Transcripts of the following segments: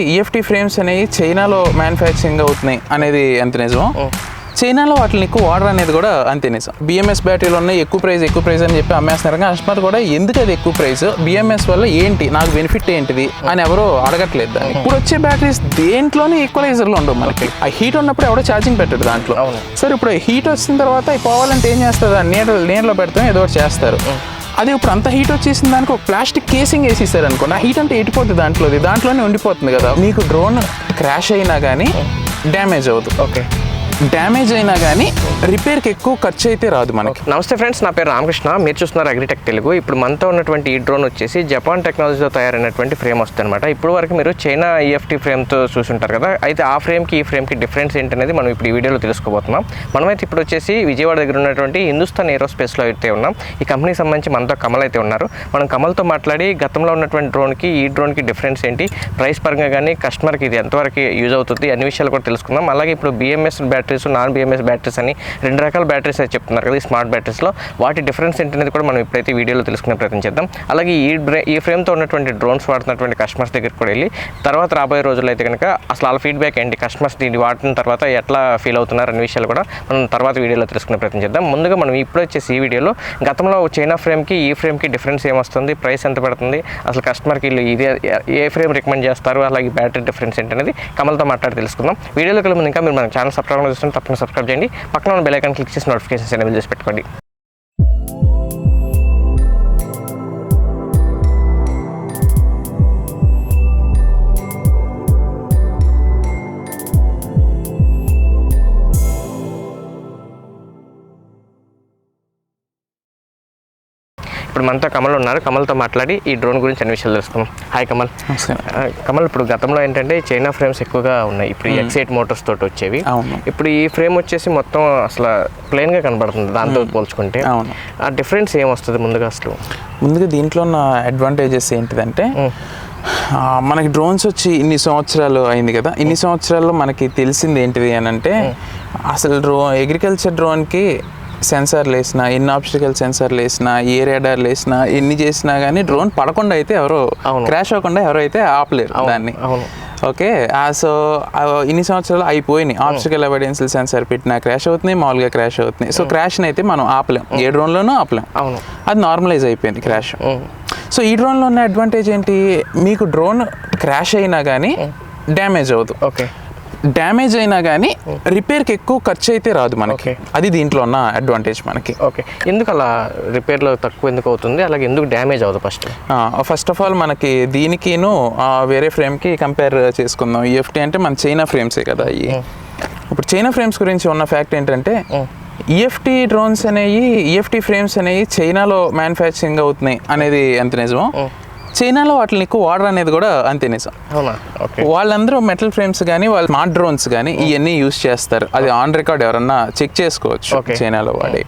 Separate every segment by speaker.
Speaker 1: EFT frames అనేవి చైనాలో manufacturing అవుతున్నాయి అనేది ఎంత నిజం చైనాలో వాటిని ఎక్కువ వాడర్ అనేది కూడా అంతే నిజం. బిఎంఎస్ బ్యాటరీలు ఉన్నాయి ఎక్కువ ప్రైస్ ఎక్కువ ప్రైస్ అని చెప్పి అమ్మేస్తున్నారు. కానీ కస్టమర్ కూడా ఎందుకు అది ఎక్కువ ప్రైస్ బిఎంఎస్ వల్ల ఏంటి? నాకు బెనిఫిట్ ఏంటిది? అని ఎవరు అడగట్లేదు దాన్ని. ఇప్పుడు వచ్చే బ్యాటరీస్ దేంట్లోనే ఈక్వలైజర్లు ఉండవు మనకి. ఆ హీట్ ఉన్నప్పుడు ఎవడో ఛార్జింగ్ పెట్టాడు దాంట్లో. సరే ఇప్పుడు హీట్ వచ్చిన తర్వాత పోవాలంటే ఏం చేస్తారు నీడ నీడలో పెడతాం ఏదో ఒకటి చేస్తారు. అది ఇప్పుడు అంత హీట్ వచ్చేసిన దానికి ఒక ప్లాస్టిక్ కేసింగ్ వేసేసారు అనుకోండి ఆ హీట్ అంటే ఎట్టిపోతుంది దాంట్లోది. దాంట్లోనే ఉండిపోతుంది కదా. మీకు డ్రోన్ క్రాష్ అయినా కానీ డ్యామేజ్ అవ్వదు.
Speaker 2: ఓకే.
Speaker 1: డ్యామేజ్ అయినా కానీ రిపేర్కి ఎక్కువ ఖర్చు అయితే రాదు మనకి.
Speaker 2: నమస్తే ఫ్రెండ్స్ నా పేరు రామకృష్ణ. మీరు చూస్తున్నారు అగ్రిటెక్ తెలుగు. ఇప్పుడు మనతో ఉన్నటువంటి ఈ డ్రోన్ వచ్చేసి జపాన్ టెక్నాలజీతో తయారైనటువంటి ఫ్రేమ్ వస్తుంది అనమాట ఇప్పుడు వరకు మీరు చైనా ఈఎఫ్టీ ఫ్రేమ్తో చూసుంటారు కదా అయితే ఆ ఫ్రేమ్కి ఈ ఫ్రేమ్కి డిఫరెన్స్ ఏంటనేది మనం ఇప్పుడు ఈ వీడియోలో తెలుసుకోబోతున్నాం. మనమైతే ఇప్పుడు వచ్చేసి విజయవాడ దగ్గర ఉన్నటువంటి హిందుస్థాన్ ఏరోస్పేస్లో అయితే ఉన్నాం. ఈ కంపెనీకి సంబంధించి మనతో కమల్ అయితే ఉన్నారు. మనం కమల్తో మాట్లాడి గతంలో ఉన్నటువంటి డ్రోన్కి ఈ డ్రోన్కి డిఫరెన్స్ ఏంటి ప్రైస్ పరంగా కానీ కస్టమర్కి ఇది ఎంతవరకు యూజ్ అవుతుంది అన్ని విషయాలు కూడా తెలుసుకుందాం. అలాగే ఇప్పుడు BMS batteries non BMS batteries అని రెండు రకాల బ్యాటరీస్ అయితే చెప్తున్నారు కదా ఈ స్మార్ట్ బ్యాటరీస్లో. వాటి డిఫరెన్స్ ఏంటనేది కూడా మనం ఇప్పుడైతే వీడియోలో తెలుసుకునే ప్రయత్నం చేద్దాం. అలాగే ఈ బ్రే ఈ ఫ్రేమ్తో ఉన్నటువంటి డ్రోన్స్ వాడుతున్నటువంటి కస్టమర్స్ దగ్గరికి కూడా వెళ్ళి తర్వాత రాబోయే రోజుల్లో అయితే కనుక అసలు వాళ్ళ ఫీడ్బ్యాక్ ఏంటి కస్టమర్స్ దీన్ని వాడిన తర్వాత ఎట్లా ఫీల్ అవుతున్నారు అనే విషయాలు కూడా మనం తర్వాత వీడియోలో తెలుసుకునే ప్రయత్నం చేద్దాం. ముందుగా మనం ఇప్పుడు వచ్చేసి ఈ వీడియోలో గతంలో చైనా ఫ్రేమ్కి ఈ ఫ్రేమ్కి డిఫరెన్స్ ఏమొస్తుంది ప్రైస్ ఎంత పడుతుంది అసలు కస్టమర్కి వీళ్ళు ఇదే ఏ ఫ్రేమ్ రికమెండ్ చేస్తారు అలాగే బ్యాటరీ డిఫరెన్స్ ఏంటనేది కమల్తో మాట్లాడి తెలుసుకుందాం. వీడియోలోకి వెళ్ళే ఇంకా మీరు మన ఛానల్ సబ్స్క్రైబ్ చేస్తుంటే తప్పకుండా సబ్స్క్రైబ్ చేయండి. పక్కన ఉన్న బెల్ ఐకాన్ క్లిక్ చేసి నోటిఫికేషన్స్ ఎనేబుల్ చేసి పెట్టుకోండి. ఇప్పుడు మనతో కమల్ ఉన్నారు. కమల్తో మాట్లాడి ఈ డ్రోన్ గురించి అన్ని విషయాలు తెలుసుకుందాం. హాయ్ కమల్. కమల్ ఇప్పుడు గతంలో ఏంటంటే చైనా ఫ్రేమ్స్ ఎక్కువగా ఉన్నాయి. ఇప్పుడు ఎక్సైట్ మోటార్స్ తోటి వచ్చేవి. ఇప్పుడు ఈ ఫ్రేమ్ వచ్చేసి మొత్తం అసలు ప్లెయిన్గా కనబడుతుంది. దాంతో పోల్చుకుంటే. ఆ డిఫరెన్స్ ఏమొస్తుంది ముందుగా అసలు?
Speaker 1: ముందుగా దీంట్లో ఉన్న అడ్వాంటేజెస్ ఏంటిదంటే మనకి డ్రోన్స్ వచ్చి ఇన్ని సంవత్సరాలు అయింది కదా. ఇన్ని సంవత్సరాల్లో మనకి తెలిసింది ఏంటిది అని అంటే అసలు డ్రో అగ్రికల్చర్ డ్రోన్కి సెన్సార్లు వేసిన ఎన్ని ఆప్టికల్ సెన్సార్లు వేసిన ఏ రేడార్లు వేసిన ఎన్ని చేసినా కానీ డ్రోన్ పడకుండా అయితే ఎవరో. క్రాష్ అవ్వకుండా ఎవరో అయితే ఆపలేరు దాన్ని. ఓకే సో ఇన్ని సంవత్సరాలు అయిపోయినాయి. ఆప్టికల్ ఎవిడెన్స్ సెన్సార్ పెట్టినా క్రాష్ అవుతున్నాయి మామూలుగా క్రాష్ అవుతున్నాయి. సో క్రాష్ని అయితే మనం ఆపలేం. ఏ డ్రోన్లోనూ ఆపలేం. అది నార్మలైజ్ అయిపోయింది క్రాష్. సో ఈ డ్రోన్లో ఉన్న అడ్వాంటేజ్ ఏంటి? మీకు డ్రోన్ క్రాష్ అయినా కానీ డ్యామేజ్ అవ్వదు.
Speaker 2: ఓకే.
Speaker 1: డ్యామేజ్ అయినా కానీ రిపేర్కి ఎక్కువ ఖర్చు అయితే రాదు మనకి. అది దీంట్లో ఉన్న అడ్వాంటేజ్ మనకి.
Speaker 2: ఓకే. ఎందుకు అలా రిపేర్లో తక్కువ ఎందుకు అవుతుంది? అలాగే ఎందుకు డ్యామేజ్ అవ్వదు ఫస్ట్?
Speaker 1: ఫస్ట్ ఆఫ్ ఆల్ మనకి దీనికిను వేరే ఫ్రేమ్కి కంపేర్ చేసుకుందాం. ఈఎఫ్టీ అంటే మన చైనా ఫ్రేమ్సే కదా అవి ఇప్పుడు చైనా ఫ్రేమ్స్ గురించి ఉన్న ఫ్యాక్ట్ ఏంటంటే ఈఎఫ్టీ డ్రోన్స్ అనేవి ఈఎఫ్టీ ఫ్రేమ్స్ అనేవి చైనాలో మ్యానుఫ్యాక్చరింగ్ అవుతున్నాయి అనేది ఎంత నిజమో చైనాలో వాటిని ఎక్కువ వాడర్ అనేది కూడా అంతే నిజం. వాళ్ళందరూ మెటల్ ఫ్రేమ్స్ కానీ వాళ్ళ స్మార్ట్ డ్రోన్స్ కానీ ఇవన్నీ యూస్ చేస్తారు. అది ఆన్ రికార్డ్ ఎవరన్నా చెక్ చేసుకోవచ్చు. చైనాలో వాడి.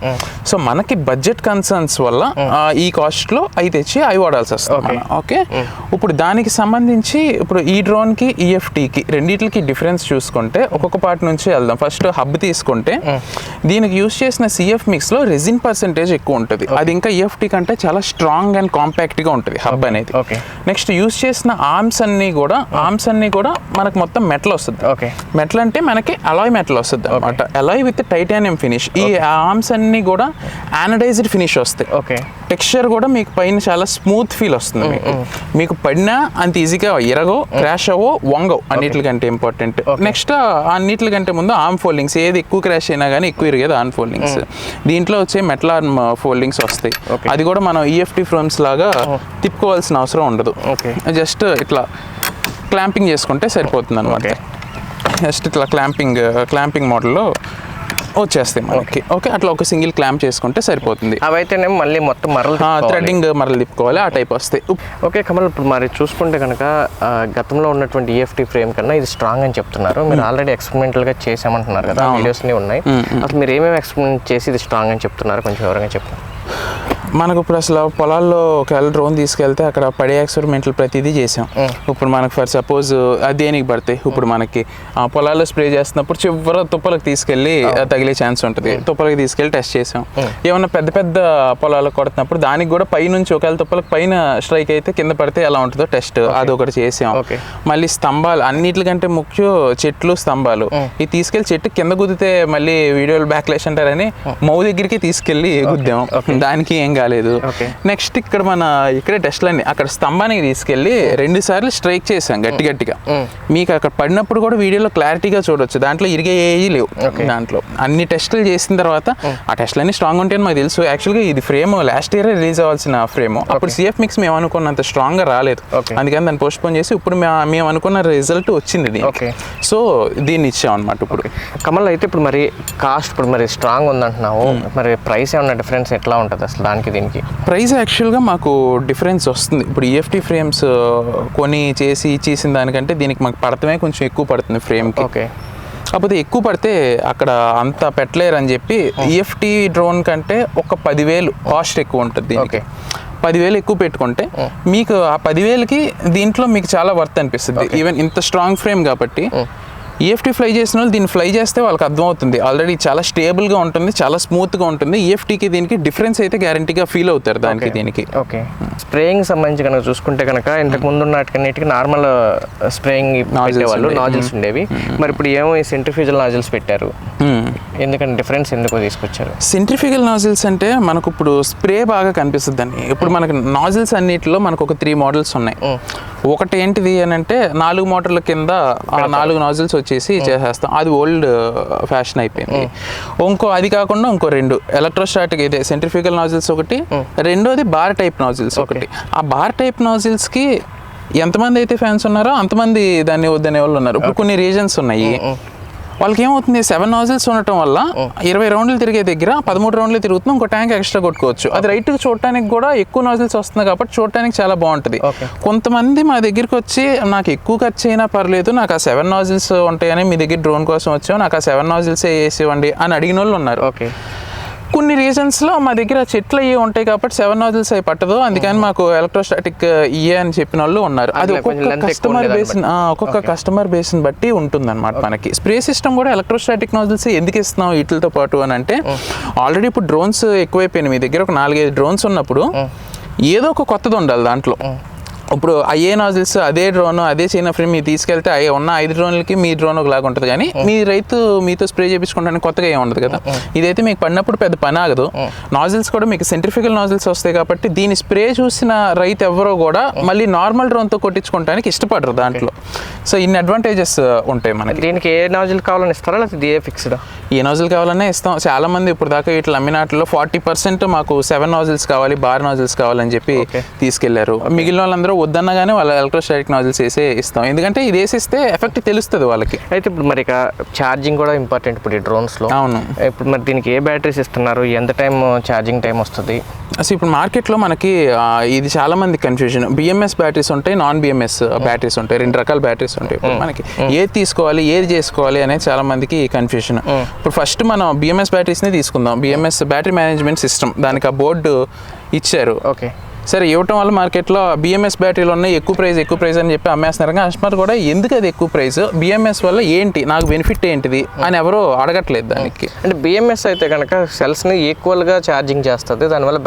Speaker 1: సో మనకి బడ్జెట్ కన్సర్న్స్ వల్ల ఈ కాస్ట్లో అవి తెచ్చి అవి వాడాల్సి వస్తుంది ఓకే. ఇప్పుడు దానికి సంబంధించి ఇప్పుడు ఈ డ్రోన్కి ఈఎఫ్టీకి రెండింటికి డిఫరెన్స్ చూసుకుంటే ఒక్కొక్క పార్ట్ నుంచి వెళ్దాం. ఫస్ట్ హబ్ తీసుకుంటే దీనికి యూస్ చేసిన సిఎఫ్ మిక్స్లో రెజిన్ పర్సెంటేజ్ ఎక్కువ ఉంటుంది. అది ఇంకా ఈఎఫ్టీ కంటే చాలా స్ట్రాంగ్ అండ్ కాంపాక్ట్గా ఉంటుంది హబ్ అనేది.
Speaker 2: ఓకే
Speaker 1: నెక్స్ట్ యూస్ చేసిన ఆర్మ్స్ అన్ని కూడా ఆర్మ్స్ అన్ని కూడా మనకు మొత్తం మెటల్ వస్తుంది.
Speaker 2: ఓకే
Speaker 1: మెటల్ అంటే మనకి అలాయ్ మెటల్ వస్తుంది అనమాట అలాయ్ విత్ టైటానియం ఫినిష్ ఈ ఆర్మ్స్ అన్ని కూడా ఆనడైజ్డ్ ఫినిష్ వస్తాయి.
Speaker 2: ఓకే
Speaker 1: టెక్స్చర్ కూడా మీకు పైన చాలా స్మూత్ ఫీల్ వస్తుంది మీకు. మీకు పడినా అంత ఈజీగా ఎరగో క్రాష్ అవ్వో వంగవు అన్నిటికంటే ఇంపార్టెంట్ నెక్స్ట్ అన్నిటికంటే ముందు ఆర్మ్ ఫోల్డింగ్స్ ఏది ఎక్కువ క్రాష్ అయినా కానీ ఎక్కువ ఇరిగేది ఆర్మ్ ఫోల్డింగ్స్ దీంట్లో వచ్చే మెటల్ ఆర్మ్ ఫోల్డింగ్స్ వస్తాయి. అది కూడా మనం ఈఎఫ్టీ ఫ్రేమ్స్ లాగా తిప్పుకోవాల్సిన అవసరం ఉండదు.
Speaker 2: ఓకే.
Speaker 1: జస్ట్ ఇట్లా క్లాంపింగ్ చేసుకుంటే సరిపోతుంది అనమాట. జస్ట్ ఇట్లా క్లాంపింగ్ క్లాంపింగ్ మోడల్లో వచ్చేస్తాయి మనకి. ఓకే. అట్లా ఒక సింగిల్ క్లాంప్ చేసుకుంటే సరిపోతుంది.
Speaker 2: అవైతేనేమో మళ్ళీ మొత్తం మరలు.
Speaker 1: థ్రెడ్డింగ్ మరలు తిప్పుకోవాలి ఆ టైప్ వస్తాయి.
Speaker 2: ఓకే కమల్ ఇప్పుడు మరి చూసుకుంటే కనుక గతంలో ఉన్నటువంటి E ఈఎఫ్టీ ఫ్రేమ్ కన్నా ఇది స్ట్రాంగ్ అని చెప్తున్నారు. మీరు ఆల్రెడీ ఎక్స్పెరిమెంటల్గా చేసామంటున్నారు కదా వీడియోస్ అన్ని ఉన్నాయి. అసలు మీరు ఏమేమి ఎక్స్పెరిమెంట్ చేసి ఇది స్ట్రాంగ్ అని చెప్తున్నారు? కొంచెం వివరంగా చెప్పండి.
Speaker 1: మనకు ఇప్పుడు అసలు పొలాల్లో ఒకవేళ డ్రోన్ తీసుకెళ్తే అక్కడ పడే ఎక్స్పెరిమెంట్లు ప్రతిదీ చేసాం ఇప్పుడు మనకు ఫర్ సపోజ్ అది దేనికి పడతాయి? ఇప్పుడు మనకి ఆ పొలాల్లో స్ప్రే చేస్తున్నప్పుడు చివర తుప్పలకు తీసుకెళ్ళి తగిలే ఛాన్స్ ఉంటుంది. తుప్పలకి తీసుకెళ్ళి టెస్ట్ చేసాం ఏమన్నా పెద్ద పెద్ద పొలాలకు కొడుతున్నప్పుడు దానికి కూడా పై నుంచి ఒకవేళ తుప్పలకు పైన స్ట్రైక్ అయితే కింద పడితే ఎలా ఉంటుందో టెస్ట్ అది ఒకటి చేసాం. మళ్ళీ స్తంభాలు అన్నిటికంటే ముఖ్యం చెట్లు స్తంభాలు. ఇది తీసుకెళ్ళి చెట్టు కింద గుద్దితే మళ్ళీ వీడియోలు బ్యాక్లేష్ అంటారని మౌ. దగ్గరికి తీసుకెళ్ళి గుద్దాం. దానికి ఏం కాలేదు. నెక్స్ట్ ఇక్కడ మన ఇక్కడే టెస్ట్లన్నీ అక్కడ స్తంభానికి తీసుకెళ్ళి రెండు సార్లు స్ట్రైక్ చేసాం గట్టి గట్టిగా. మీకు అక్కడ పడినప్పుడు కూడా వీడియోలో క్లారిటీగా చూడొచ్చు. దాంట్లో ఇరిగే ఏవి లేవు దాంట్లో. అన్ని టెస్టులు చేసిన తర్వాత ఆ టెస్టులన్నీ స్ట్రాంగ్ ఉంటాయని మాకు తెలుసు. యాక్చువల్గా ఇది ఫ్రేమ్ లాస్ట్ ఇయర్ రిలీజ్ అవ్వాల్సిన ఫ్రేమ్ అప్పుడు సిఎఫ్ మిక్స్ మేము అనుకున్నంత స్ట్రాంగ్గా రాలేదు. అందుకని దాన్ని పోస్ట్ పోన్ చేసి ఇప్పుడు మేము అనుకున్న రిజల్ట్ వచ్చింది దీనికి. సో దీన్ని ఇచ్చాం అనమాట ఇప్పుడు
Speaker 2: కమల్ అయితే ఇప్పుడు మరి కాస్ట్ ఇప్పుడు మరి స్ట్రాంగ్ ఉందంటున్నావు. మరి ప్రైస్ ఏమన్నా డిఫరెన్స్ ఎట్లా ఉంటుంది అసలు? దానికి దీనికి.
Speaker 1: ప్రైస్ యాక్చువల్గా మాకు డిఫరెన్స్ వస్తుంది. ఇప్పుడు ఈఎఫ్టీ ఫ్రేమ్స్ కొని చేసి ఇచ్చేసిన దానికంటే దీనికి మాకు పడతమే కొంచెం ఎక్కువ పడుతుంది ఫ్రేమ్కి.
Speaker 2: ఓకే.
Speaker 1: కాకపోతే ఎక్కువ పడితే అక్కడ అంత పెట్టలేరు అని చెప్పి ఈఎఫ్టీ డ్రోన్ కంటే ఒక పదివేలు కాస్ట్ ఎక్కువ ఉంటుంది
Speaker 2: Okay.
Speaker 1: పదివేలు ఎక్కువ పెట్టుకుంటే మీకు ఆ పదివేలకి దీంట్లో మీకు చాలా వర్త్ అనిపిస్తుంది. ఈవెన్ ఇంత స్ట్రాంగ్ ఫ్రేమ్ కాబట్టి ఈఎఫ్టీ ఫ్లై చేసిన వాళ్ళు దీన్ని ఫ్లై చేస్తే వాళ్ళకి అర్థమవుతుంది. ఆల్రెడీ చాలా స్టేబుల్గా ఉంటుంది చాలా స్మూత్గా ఉంటుంది. ఈఎఫ్టీకి దీనికి డిఫరెన్స్ అయితే గ్యారంటీగా ఫీల్ అవుతారు దానికి దీనికి.
Speaker 2: ఓకే స్ప్రేయింగ్ సంబంధించి కనుక చూసుకుంటే కనుక ఇంతకు ముందు ఉన్నట్టుకన్నిటికి నార్మల్ స్ప్రేయింగ్
Speaker 1: ఉండేవి.
Speaker 2: నాజిల్స్ ఉండేవి. మరి ఇప్పుడు ఏమో ఈ సెంట్రిఫ్యూజల్ నాజిల్స్ పెట్టారు.
Speaker 1: Hmm.
Speaker 2: ఎందుకంటే డిఫరెన్స్ ఎందుకో తీసుకొచ్చారు?
Speaker 1: సెంట్రిఫికల్ నాజిల్స్ అంటే మనకు ఇప్పుడు స్ప్రే బాగా కనిపిస్తుంది ఇప్పుడు మనకు నాజిల్స్ అన్నిటిలో మనకు ఒక త్రీ మోడల్స్ ఉన్నాయి. ఒకటి ఏంటిది అని అంటే నాలుగు మోటార్ల కింద ఆ నాలుగు నాజిల్స్ వచ్చేసి చేసేస్తాం. అది ఓల్డ్ ఫ్యాషన్ అయిపోయింది. ఇంకో అది కాకుండా ఇంకో రెండు. ఎలక్ట్రోస్టాటిక్ ఇదే సెంట్రిఫికల్ నాజిల్స్ ఒకటి. రెండోది బార్ టైప్ నాజిల్స్ ఒకటి. ఆ బార్ టైప్ నాజిల్స్కి ఎంతమంది అయితే ఫ్యాన్స్ ఉన్నారో అంతమంది దాన్ని వద్దనే వాళ్ళు ఉన్నారు. ఇప్పుడు కొన్ని రీజన్స్ ఉన్నాయి. వాళ్ళకి ఏమవుతుంది సెవెన్ నాజిల్స్ ఉండటం వల్ల ఇరవై రౌండ్లు తిరిగే దగ్గర పదమూడు రౌండ్లు తిరుగుతున్నా ఇంకో ట్యాంక్ ఎక్స్ట్రా కొట్టుకోవచ్చు. అది రైట్ చూడటానికి కూడా ఎక్కువ నాజిల్స్ వస్తుంది కాబట్టి చూడటానికి చాలా బాగుంటుంది. కొంతమంది మా దగ్గరికి వచ్చి నాకు ఎక్కువ ఖర్చు అయినా పర్లేదు నాకు ఆ సెవెన్ నాజిల్స్ ఉంటాయని మీ దగ్గర డ్రోన్ కోసం వచ్చాం నాకు ఆ సెవెన్ నాజిల్సే వేసి ఇవ్వండి అని అడిగిన వాళ్ళు ఉన్నారు.
Speaker 2: ఓకే.
Speaker 1: కొన్ని రీజన్స్లో మా దగ్గర చెట్లు అయ్యి ఉంటాయి కాబట్టి సెవెన్ నాజిల్స్ అయి పట్టదు. అందుకని మాకు ఎలక్ట్రోస్టాటిక్ ఇయే అని చెప్పిన వాళ్ళు ఉన్నారు. అది ఒక్కొక్క కస్టమర్ బేస్ ఒక్కొక్క కస్టమర్ బేస్ని బట్టి ఉంటుంది అనమాట మనకి. స్ప్రే సిస్టమ్ కూడా ఎలక్ట్రోస్టాటిక్ నాజిల్స్ ఎందుకు ఇస్తున్నాం వీటితో పాటు అని అంటే ఆల్రెడీ ఇప్పుడు డ్రోన్స్ ఎక్కువైపోయినాయి. మీ దగ్గర ఒక నాలుగైదు డ్రోన్స్ ఉన్నప్పుడు ఏదో ఒక కొత్తది ఉండాలి దాంట్లో. ఇప్పుడు అయ్యే నాజిల్స్ అదే డ్రోన్ అదే చైనా ఫ్రేమ్ మీరు తీసుకెళ్తే అయ్యే ఉన్న ఐదు డ్రోన్లకి మీ డ్రోన్ ఒకలాగా ఉంటుంది. కానీ మీ రైతు మీతో స్ప్రే చేయించుకుంటానికి కొత్తగా ఏమి ఉండదు కదా ఇదైతే మీకు పడినప్పుడు పెద్ద పని ఆగదు. నాజిల్స్ కూడా మీకు సెంట్రిఫికల్ నాజిల్స్ వస్తాయి కాబట్టి దీని స్ప్రే చూసిన రైతు ఎవరో కూడా మళ్ళీ నార్మల్ డ్రోన్తో కొట్టించుకోవడానికి ఇష్టపడరు దాంట్లో. సో ఇన్ని అడ్వాంటేజెస్ ఉంటాయి మనకి.
Speaker 2: దీనికి ఏ నాజిల్ కావాలని ఇస్తారా? లేకపోతే ఇదే ఫిక్స్డ్
Speaker 1: ఏ నాజిల్ కావాలన్నా ఇస్తాం. చాలా మంది ఇప్పుడు దాకా ఇట్లా అమ్మినాటిలో ఫార్టీ పర్సెంట్ మాకు సెవెన్ నాజిల్స్ కావాలి బార్ నాజిల్స్ కావాలని చెప్పి. తీసుకెళ్ళారు. మిగిలిన వాళ్ళందరూ వద్దన్నా కానీ వాళ్ళ ఎలక్ట్రోస్టాటిక్ నాజిల్స్ వేసే ఇస్తాం. ఎందుకంటే ఇది వేసిస్తే ఎఫెక్ట్ తెలుస్తుంది వాళ్ళకి.
Speaker 2: అయితే ఇప్పుడు మరి ఇక ఛార్జింగ్ కూడా ఇంపార్టెంట్ ఇప్పుడు ఈ డ్రోన్స్లో
Speaker 1: అవును.
Speaker 2: ఇప్పుడు మరి దీనికి ఏ బ్యాటరీస్ ఇస్తున్నారు? ఎంత టైం ఛార్జింగ్ టైం వస్తుంది?
Speaker 1: అసలు ఇప్పుడు మార్కెట్లో మనకి ఇది చాలా మంది కన్ఫ్యూజన్ బిఎంఎస్ బ్యాటరీస్ ఉంటాయి నాన్ బిఎంఎస్ బ్యాటరీస్ ఉంటాయి. రెండు రకాల బ్యాటరీస్ ఉంటాయి ఇప్పుడు మనకి. ఏది తీసుకోవాలి ఏది చేసుకోవాలి అనేది చాలా మందికి కన్ఫ్యూజన్ ఇప్పుడు ఫస్ట్ మనం బిఎంఎస్ బ్యాటరీస్ని తీసుకుందాం. బిఎంఎస్ బ్యాటరీ మేనేజ్మెంట్ సిస్టమ్ దానికి ఆ బోర్డు ఇచ్చారు.
Speaker 2: ఓకే
Speaker 1: సరే ఇవ్వటం వల్ల మార్కెట్లో బిఎంఎస్ బ్యాటరీలు ఉన్నాయి ఎక్కువ ప్రైస్ ఎక్కువ ప్రైస్ అని చెప్పి అమ్మేస్తున్నారు. కానీ కస్టమర్ కూడా ఎందుకు అది ఎక్కువ ప్రైస్? బిఎంఎస్ వల్ల ఏంటి? నాకు బెనిఫిట్ ఏంటిది? అని ఎవరు అడగట్లేదు దానికి.
Speaker 2: అంటే బిఎంఎస్ అయితే కనుక సెల్స్ని ఈక్వల్గా ఛార్జింగ్ చేస్తుంది దానివల్ల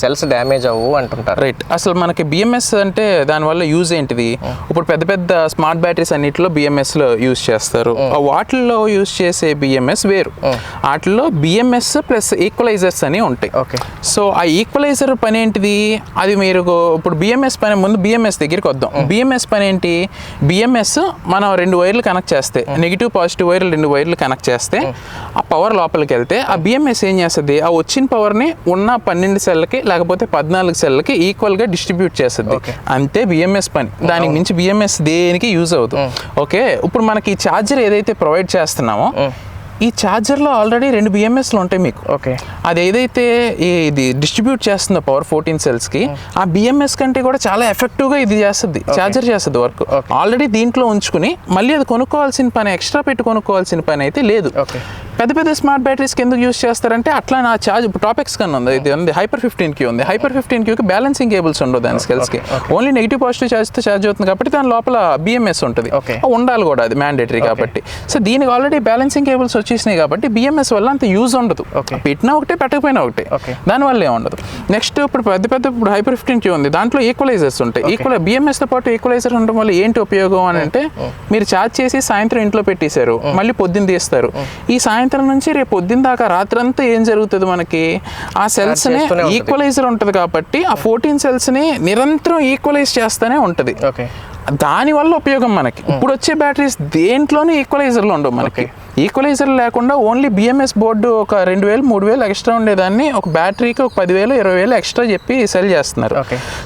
Speaker 2: సెల్స్ డ్యామేజ్ అవ్వు అంటుంటారు.
Speaker 1: రైట్ అసలు మనకి బిఎంఎస్ అంటే దానివల్ల యూజ్ ఏంటిది? ఇప్పుడు పెద్ద పెద్ద స్మార్ట్ బ్యాటరీస్ అన్నిటిలో బిఎంఎస్లో యూజ్ చేస్తారు. ఆ వాటిల్లో యూజ్ చేసే బిఎంఎస్ వేరు. వాటిల్లో బిఎంఎస్ ప్లస్ ఈక్వలైజర్స్ అని ఉంటాయి.
Speaker 2: ఓకే
Speaker 1: సో ఆ ఈక్వలైజర్ పని ఏంటిది? అది మీరు ఇప్పుడు బిఎంఎస్ పని ముందు బిఎంఎస్ దగ్గరికి వద్దాం. బిఎంఎస్ పని ఏంటి? బిఎంఎస్ మనం రెండు వైర్లు కనెక్ట్ చేస్తే నెగిటివ్ పాజిటివ్ వైర్లు రెండు వైర్లు కనెక్ట్ చేస్తే ఆ పవర్ లోపలికి వెళ్తే ఆ బిఎంఎస్ ఏం చేస్తుంది? ఆ వచ్చిన పవర్ని ఉన్న పన్నెండు సెల్కి లేకపోతే పద్నాలుగు సెల్కి ఈక్వల్గా డిస్ట్రిబ్యూట్ చేస్తుంది. అంతే బిఎంఎస్ పని. దానికి మించి బిఎంఎస్ దేనికి యూజ్ అవుతుంది ఓకే? ఇప్పుడు మనకి ఈ ఛార్జర్ ఏదైతే ప్రొవైడ్ చేస్తున్నామో ఈ ఛార్జర్లో ఆల్రెడీ రెండు బిఎంఎస్లు ఉంటాయి మీకు.
Speaker 2: ఓకే.
Speaker 1: అది ఏదైతే ఈ- ఇది డిస్ట్రిబ్యూట్ చేస్తుందో పవర్ ఫోర్టీన్ సెల్స్కి ఆ బిఎంఎస్ కంటే కూడా చాలా ఎఫెక్టివ్గా ఇది చేస్తుంది చార్జర్ చేస్తుంది వర్క్. ఆల్రెడీ దీంట్లో ఉంచుకుని మళ్ళీ అది కొనుక్కోవాల్సిన పని ఎక్స్ట్రా పెట్టి కొనుక్కోవాల్సిన పని అయితే లేదు.
Speaker 2: ఓకే.
Speaker 1: పెద్ద పెద్ద స్మార్ట్ బ్యాటరీస్కి ఎందుకు యూస్ చేస్తారంటే అట్లా నా ఛార్జ్ టాపిక్స్ కన్నా ఉంది ఇది ఉంది హైపర్ ఫిఫ్టీన్కి ఉంది. హైపర్ ఫిఫ్టీన్ క్యూకి బ్యాలెన్సింగ్ కేబుల్స్ ఉండవు దాని స్కెల్స్కి ఓన్లీ నెగిటివ్ పాజిటివ్ ఛార్జ్తో ఛార్జ్ అవుతుంది కాబట్టి దాని లోపల బిఎంఎస్ ఉంటుంది. ఉండాలి కూడా అది మ్యాండేటరీ కాబట్టి. సో దీనికి ఆల్రెడీ బ్యాలెన్సింగ్ కేబుల్స్ వచ్చేసినాయి కాబట్టి బిఎంఎస్ వల్ల అంత యూజ్ ఉండదు. పెట్టినా ఒకటే పెట్టకపోయినా ఒకటే. దానివల్ల ఏం ఉండదు. నెక్స్ట్ ఇప్పుడు పెద్ద పెద్ద ఇప్పుడు హైపర్ ఫిఫ్టీన్ క్యూ ఉంది. దాంట్లో ఈక్వలైజర్స్ ఉంటాయి. ఈక్వల్ బిఎంఎస్తో పాటు ఈక్వలైజర్ ఉండడం వల్ల ఏంటి ఉపయోగం అని అంటే మీరు ఛార్జ్ చేసి సాయంత్రం ఇంట్లో పెట్టేశారు మళ్ళీ పొద్దున్న తీస్తారు. ఈ సాయంత్రం నుంచి రేపు పొద్దున్న దాకా రాత్రంతా ఏం జరుగుతుంది మనకి? ఆ సెల్స్. ఈక్వలైజర్ ఉంటుంది. కాబట్టి ఆ ఫోర్టీన్ సెల్స్ని నిరంతరం ఈక్వలైజ్ చేస్తూనే ఉంటది.
Speaker 2: ఓకే.
Speaker 1: దాని వల్ల ఉపయోగం మనకి. ఇప్పుడు వచ్చే బ్యాటరీస్ దేంట్లోనే ఈక్వలైజర్లు ఉండవు మనకి. ఈక్వలైజర్ లేకుండా ఓన్లీ బిఎంఎస్ బోర్డు ఒక రెండు వేలు మూడు వేలు ఎక్స్ట్రా ఉండేదాన్ని. ఒక బ్యాటరీకి ఒక పదివేలు ఇరవై వేలు ఎక్స్ట్రా చెప్పి సెల్ చేస్తున్నారు.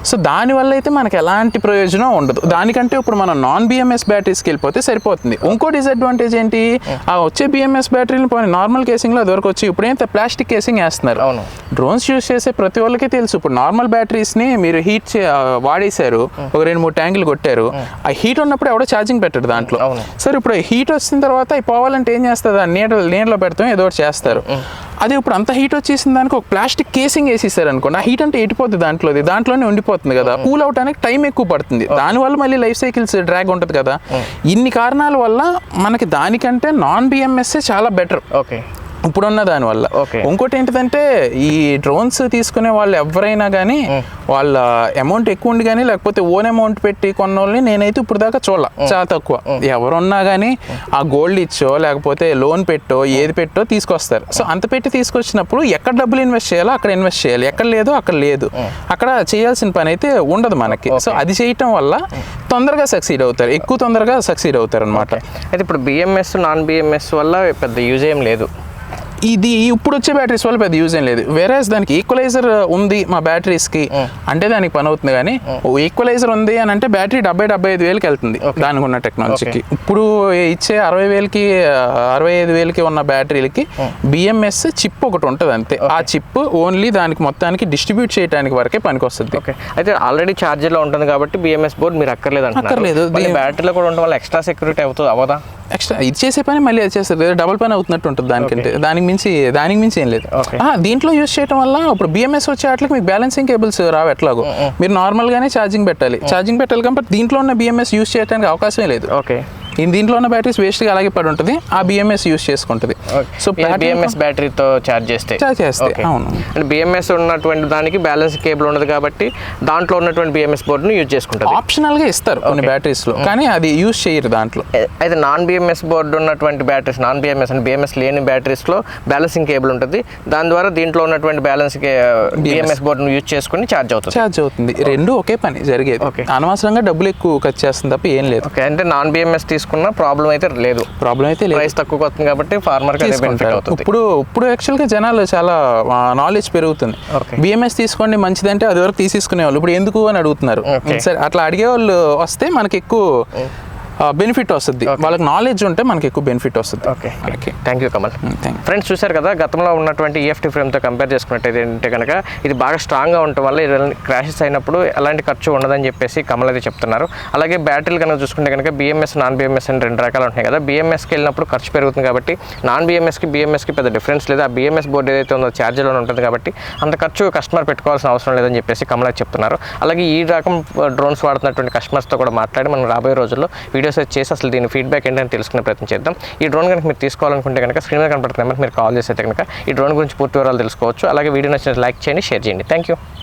Speaker 1: సో దానివల్ల అయితే మనకి ఎలాంటి ప్రయోజనం ఉండదు. దానికంటే ఇప్పుడు మనం నాన్ బిఎంఎస్ బ్యాటరీస్కి వెళ్ళిపోతే సరిపోతుంది. ఇంకో డిసడ్వాంటేజ్ ఏంటి? ఆ వచ్చే బిఎంఎస్ బ్యాటరీని పోనీ నార్మల్ కేసింగ్లో అది వరకు వచ్చి ఇప్పుడైతే ప్లాస్టిక్ కేసింగ్ వేస్తున్నారు.
Speaker 2: అవును.
Speaker 1: డ్రోన్స్ యూస్ చేసే ప్రతి వాళ్ళకి తెలుసు. ఇప్పుడు నార్మల్ బ్యాటరీస్ని మీరు హీట్ వాడేశారు. ఒక రెండు మూడు ట్యాంకులు కొట్టారు. ఆ హీట్ ఉన్నప్పుడు ఎవడో ఛార్జింగ్ పెట్టాడు దాంట్లో. సరే ఇప్పుడు హీట్ వచ్చిన తర్వాత అవి పోవాలంటే ఏం చేస్తుంది? నీడ నీడలో పెడతాం ఏదో ఒకటి చేస్తారు. అదే ఇప్పుడు అంత హీట్ వచ్చేసిన దానికి ఒక ప్లాస్టిక్ కేసింగ్ వేసేసారు అనుకోండి. ఆ హీట్ అంటే ఎటుపోతుంది దాంట్లోది? దాంట్లోనే ఉండిపోతుంది కదా. కూల్ అవడానికి టైం ఎక్కువ పడుతుంది. దానివల్ల మళ్ళీ లైఫ్ సైకిల్స్ డ్రాగ్ ఉంటుంది కదా. ఇన్ని కారణాల వల్ల మనకి దానికంటే నాన్ బిఎంఎస్ఏ చాలా బెటర్.
Speaker 2: ఓకే.
Speaker 1: ఇప్పుడున్న దానివల్ల.
Speaker 2: Okay.
Speaker 1: ఇంకోటి ఏంటిదంటే ఈ డ్రోన్స్ తీసుకునే వాళ్ళు ఎవరైనా కానీ వాళ్ళ అమౌంట్ ఎక్కువ ఉండి కానీ లేకపోతే ఓన్ అమౌంట్ పెట్టి కొన్న వాళ్ళని నేనైతే ఇప్పుడు దాకా చూడాల. చాలా తక్కువ. ఎవరున్నా కానీ ఆ గోల్డ్ ఇచ్చో లేకపోతే లోన్ పెట్టో ఏది పెట్టో తీసుకొస్తారు. సో అంత పెట్టి తీసుకొచ్చినప్పుడు ఎక్కడ డబ్బులు ఇన్వెస్ట్ చేయాలో అక్కడ ఇన్వెస్ట్ చేయాలి. ఎక్కడ లేదో అక్కడ లేదు. అక్కడ చేయాల్సిన పని అయితే ఉండదు మనకి. సో అది చేయటం వల్ల తొందరగా సక్సీడ్ అవుతారు. ఎక్కువ తొందరగా సక్సీడ్ అవుతారు అనమాట
Speaker 2: అయితే ఇప్పుడు బిఎంఎస్ నాన్ బిఎంఎస్ వల్ల పెద్ద యూజ్ ఏం లేదు.
Speaker 1: ఇది ఇప్పుడు వచ్చే బ్యాటరీస్ వల్ల పెద్ద యూజ్ ఏం లేదు. వేరే దానికి ఈక్వలైజర్ ఉంది మా బ్యాటరీస్కి. అంటే దానికి పని అవుతుంది కానీ ఈక్వలైజర్ ఉంది అని అంటే బ్యాటరీ డెబ్బై డెబ్బై ఐదు వేలకి వెళ్తుంది దానికి ఉన్న టెక్నాలజీకి ఇప్పుడు ఇచ్చే అరవై వేలకి ఆ, అరవై ఐదు వేలకి ఉన్న బ్యాటరీలకి బిఎంఎస్ చిప్ ఒకటి ఉంటుంది అంతే. ఆ చిప్ ఓన్లీ దానికి మొత్తానికి డిస్ట్రిబ్యూట్ చేయడానికి వరకే పనికి వస్తుంది
Speaker 2: అయితే ఆల్రెడీ ఛార్జర్లో ఉంటుంది కాబట్టి బిఎంఎస్ బోర్డ్ మీరు అక్కర్లేదు
Speaker 1: అక్కర్లేదు.
Speaker 2: బ్యాటరీలో కూడా ఉండడం వల్ల ఎక్స్ట్రా సెక్యూరిటీ అవుతుంది అవదా
Speaker 1: ఎక్స్ట్రా ఇది చేసే పని మళ్ళీ అది చేస్తారు. డబుల్ పని అవుతున్నట్టు ఉంటుంది దానికంటే. దానికి మించి దానికి మించి ఏం లేదు. దీంట్లో యూస్ చేయడం వల్ల ఇప్పుడు బిఎంఎస్ వచ్చే వాటికి మీకు బ్యాలెన్సింగ్ కేబుల్స్ రావు ఎట్లాగో. మీరు నార్మల్ గానే ఛార్జింగ్ పెట్టాలి. ఛార్జింగ్ పెట్టాలి కాబట్టి దీంట్లో ఉన్న బిఎంఎస్ యూస్ చేయడానికి అవకాశమే లేదు.
Speaker 2: ఓకే
Speaker 1: దీంట్లో ఉన్న బ్యాటరీస్ వేస్ట్గా అలాగే పడి ఉంటుంది ఆ బిఎంఎస్ యూస్ చేసుకుంటుంది సో
Speaker 2: బిఎంఎస్ బ్యాటరీతో ఛార్జ్ చేస్తే
Speaker 1: ఛార్జ్ చేస్తే. అవును
Speaker 2: అంటే బిఎంఎస్ ఉన్నటువంటి దానికి బ్యాలెన్స్ కేబుల్ ఉండదు కాబట్టి దాంట్లో ఉన్నటువంటి బిఎంఎస్ బోర్డును యూజ్ చేసుకుంటుంది
Speaker 1: ఆప్షనల్గా ఇస్తారు కొన్ని బ్యాటరీస్లో కానీ అది యూస్ చేయరు దాంట్లో
Speaker 2: అయితే నాన్ బిఎంఎస్ బోర్డు ఉన్నటువంటి బ్యాటరీస్ నాన్ బిఎంఎస్ అంటే బిఎంఎస్ లేని బ్యాటరీస్లో బ్యాలెన్సింగ్ కేబుల్ ఉంటుంది దాని ద్వారా దీంట్లో ఉన్నటువంటి బ్యాలెన్స్ బిఎంఎస్ బోర్డును యూజ్ చేసుకుని ఛార్జ్ అవుతుంది
Speaker 1: ఛార్జ్ అవుతుంది రెండు ఒకే పని జరిగేది. అనవసరంగా డబ్బులు ఎక్కువ ఖర్చు చేస్తుంది తప్ప ఏం లేదు
Speaker 2: అంటే నాన్ బిఎంఎస్ తీసుకున్న ప్రాబ్లం అయితే లేదు.
Speaker 1: ప్రాబ్లం అయితే
Speaker 2: ప్రైస్ తక్కువ వస్తుంది కాబట్టి అవుతుంది.
Speaker 1: ఇప్పుడు ఇప్పుడు యాక్చువల్గా జనాలు చాలా నాలెడ్జ్ పెరుగుతుంది. బిఎంఎస్ తీసుకోండి మంచిదంటే అది వరకు తీసేసుకునే వాళ్ళు ఇప్పుడు ఎందుకు అని అడుగుతున్నారు. సరే అట్లా అడిగే వాళ్ళు వస్తే మనకి ఎక్కువ బెనిఫిట్ వస్తుంది. వాళ్ళకి నాలెడ్జ్ ఉంటే మనకి ఎక్కువ బెనిఫిట్ వస్తుంది.
Speaker 2: Okay
Speaker 1: okay
Speaker 2: thank you Kamal friends చూశారు కదా గతంలో ఉన్నటువంటి E ఈఎఫ్టీ ఫ్రేమ్తో కంపేర్ చేసుకున్నట్టయితే ఏంటంటే కనుక ఇది బాగా స్ట్రాంగ్గా ఉండటం వల్ల క్రాషెస్ అయినప్పుడు ఎలాంటి ఖర్చు ఉండదని చెప్పేసి కమల్ అయితే చెప్తున్నారు. అలాగే బ్యాటరీలు కనుక చూసుకుంటే కనుక బిఎంఎస్ నాన్ బిఎంఎస్ అని రెండు రకాలు ఉంటాయి కదా. బిఎంఎస్కి వెళ్ళినప్పుడు ఖర్చు పెరుగుతుంది కాబట్టి నాన్ బిఎంఎస్కి బిఎంఎస్కి పెద్ద డిఫరెన్స్ లేదు ఆ బిఎంఎస్ బోర్డు ఏదైతే ఉందో ఛార్జర్లో ఉంటుంది కాబట్టి అంత ఖర్చు కస్టమర్ పెట్టుకోవాల్సిన అవసరం లేదని చెప్పేసి కమల్ చెప్తున్నారు. అలాగే ఈ రకం డ్రోన్స్ వాడుతున్నటువంటి కస్టమర్స్తో కూడా మాట్లాడి మనం రాబోయే రోజుల్లో వీడియోస్ చేసి అసలు దీని ఫీడ్బ్యాక్ ఏంటని తెలుసుకునే ప్రయత్నం చేద్దాం. ఈ డ్రోన్ కనుక మీరు తీసుకోవాలనుకుంటే కనుక స్క్రీన్ మీద కనపడుతున్న మీరు కాల్ చేస్తే కనుక ఈ డ్రోన్ గురించి పూర్తి వివరాలు తెలుసుకోవచ్చు. అలాగే వీడియో నచ్చిన లైక్ చేయండి షేర్ చేయండి. Thank you